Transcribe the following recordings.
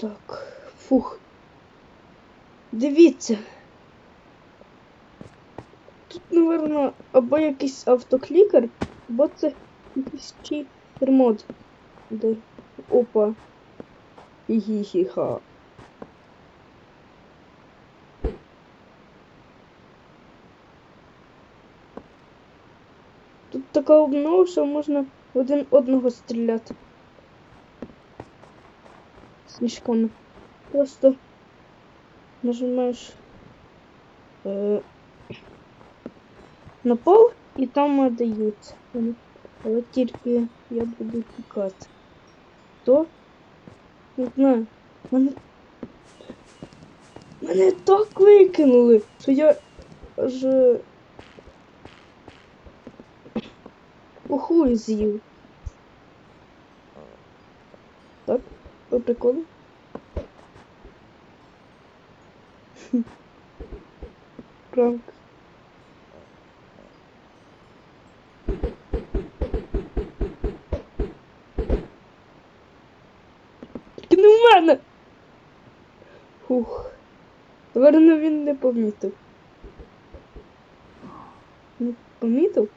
Так, фух. Дивіться. Тут, напевно, або якийсь автоклікер, або це якийсь читер мод. Де? Опа. Хі-хі-хі-ха. Тут така обнова, що можна один одного стріляти. Сніжками. Просто нажимаєш е, на пол і там вони. Але тільки я буду тікати. То? Не знаю. Мене... Мене так викинули, що я аж е, ухуй з'їв. Так, по приколу. Пранк. Тільки не в мене. Фух. Наверно, він не помітив. Не помітив?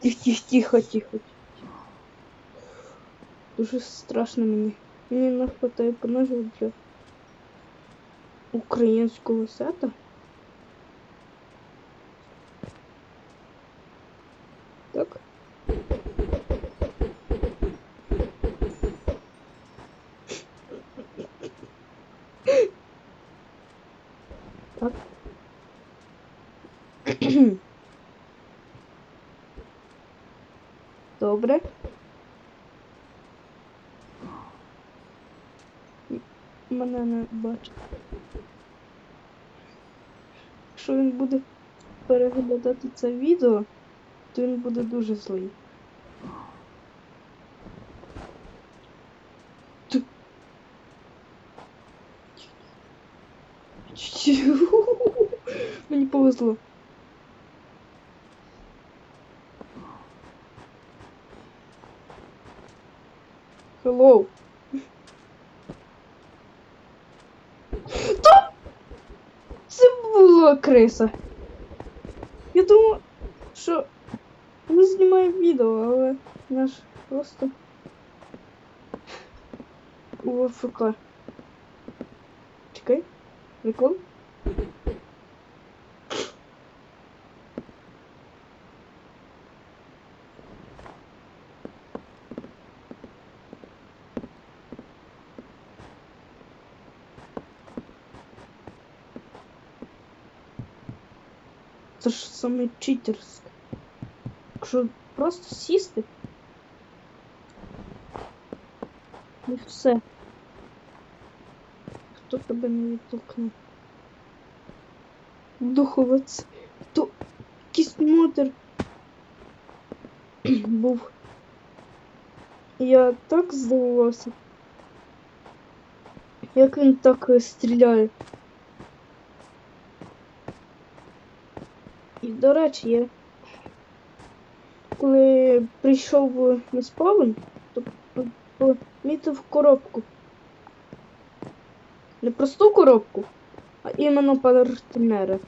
Тихо, тихо, тихо. Дуже страшно мені. Мені не хватає поножів для українського сета. Так. Так. Добре. Мене не бачить. Якщо він буде переглядати це відео, то він буде дуже злий. Мені повезло. Hello. Та це була криса. Я думав, що ми знімаємо відео, але наш просто у АФК. Чекай, прикол. Це ж саме читерське. Якщо просто сісти. І все. Хто тебе не відтолкне? Духовець. То якийсь модер був. Я так здивувався. Як він так стріляє. До речі, я коли прийшов на спавн, то помітив коробку. Не просту коробку, а іменно партнера.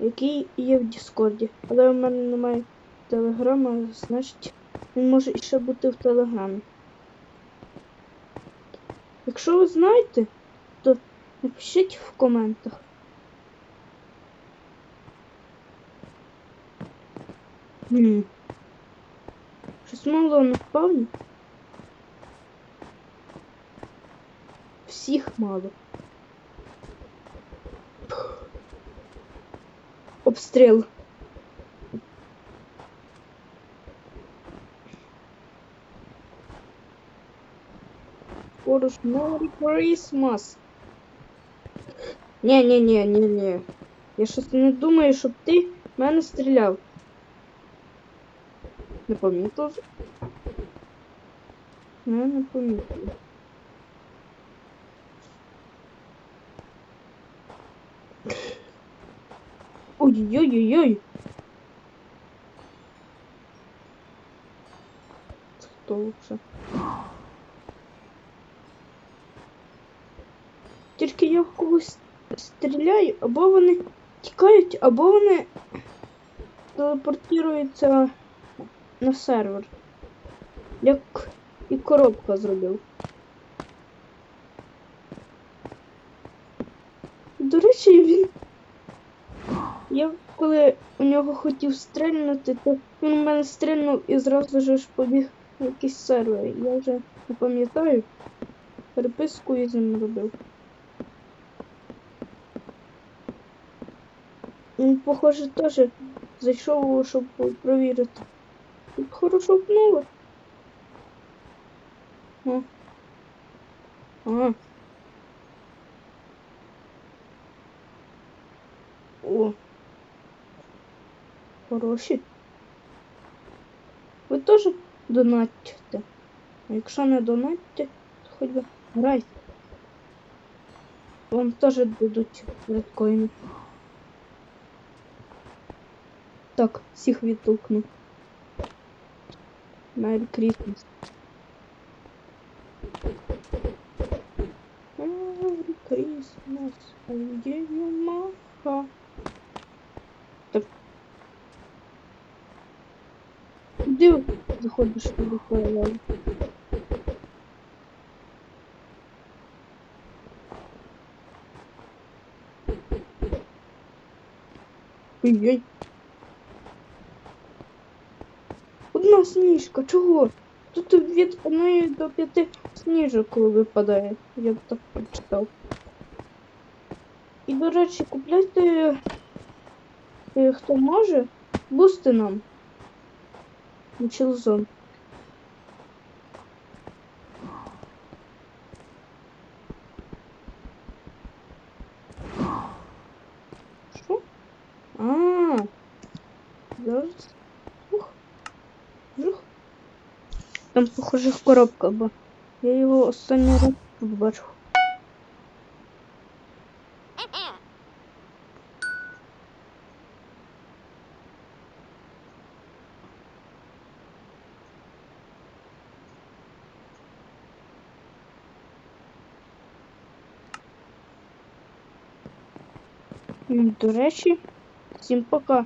Який є в Діскорді. Але в мене немає телеграма, значить він може іще бути в телеграмі. Якщо ви знаєте, то Напишіть в коментах. Хм. Щось мало на спавні? Всіх мало. Обстріл. Поруч Merry Christmas. Ні, ні, ні, ні, ні. Я щось не думаю, щоб ти в мене стріляв. Не помітив. Ну, я не помітив. Ой-ой-ой-ой. Хто лучше? Тільки я в когось стріляю, або вони тікають, або вони телепортуються на сервер. Як і коробка зробив. До речі, він. Я коли у нього хотів стрельнути, то він у мене стрельнув і зразу ж побіг на якийсь сервер. Я вже не пам'ятаю. Переписку із ним робив. Він, похоже, теж зайшов, щоб провірити. Хорошо пнуло. О. А. О. Хороші. Ви теж донатьте. А якщо не донатьте, то хоч би грайте. Вам теж дадуть біткоїни. Так, всіх відтолкну. Merry Christmas. Merry Christmas. I give you my heart. Куди заходиш туди появляю? Ой-ой. Сніжка, чого? Тут від 1 до п'яти сніжок випадає. Я б так прочитав. І, до речі, купляйте, е, хто може, бусти нам. На Там, похоже, коробка, бо я його останній раз тут бачив. М, До речі, всім пока.